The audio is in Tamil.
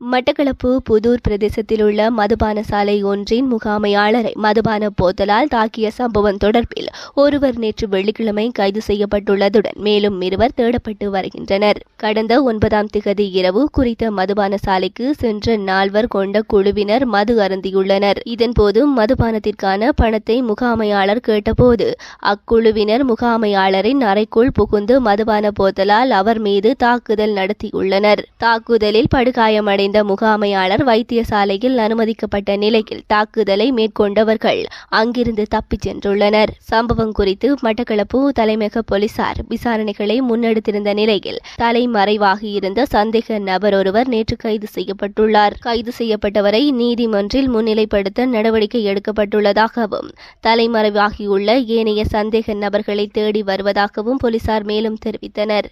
மட்டக்களப்பு புதூர் பிரதேசத்தில் உள்ள மதுபான சாலை ஒன்றின் முகாமையாளரை மதுபான போத்தலால் தாக்கிய சம்பவம் தொடர்பில் ஒருவர் நேற்று வெள்ளிக்கிழமை கைது செய்யப்பட்டுள்ளதுடன் மேலும் இருவர் தேடப்பட்டு வருகின்றனர். கடந்த ஒன்பதாம் திகதி இரவு குறித்த மதுபான சாலைக்கு சென்ற நால்வர் கொண்ட குழுவினர் மது அருந்தியுள்ளனர். இதன்போது மதுபானத்திற்கான பணத்தை முகாமையாளர் கேட்டபோது அக்குழுவினர் முகாமையாளரின் அறைக்குள் புகுந்து மதுபான போத்தலால் அவர் மீது தாக்குதல் நடத்தியுள்ளனர். தாக்குதலில் படுகாயமடை படுகாயமடைந்த முகாமையாளர் வைத்தியசாலையில் அனுமதிக்கப்பட்ட நிலையில் தாக்குதலை மேற்கொண்டவர்கள் அங்கிருந்து தப்பிச் சென்றுள்ளனர். சம்பவம் குறித்து மட்டக்களப்பு தலைமையக போலீசார் விசாரணைகளை முன்னெடுத்திருந்த நிலையில் தலைமறைவாகியிருந்த சந்தேக நபர் ஒருவர் நேற்று கைது செய்யப்பட்டுள்ளார். கைது செய்யப்பட்டவரை நீதிமன்றில் முன்னிலைப்படுத்த நடவடிக்கை எடுக்கப்பட்டுள்ளதாகவும் தலைமறைவாகியுள்ள ஏனைய சந்தேக நபர்களை தேடி வருவதாகவும் போலீசார் மேலும் தெரிவித்தனர்.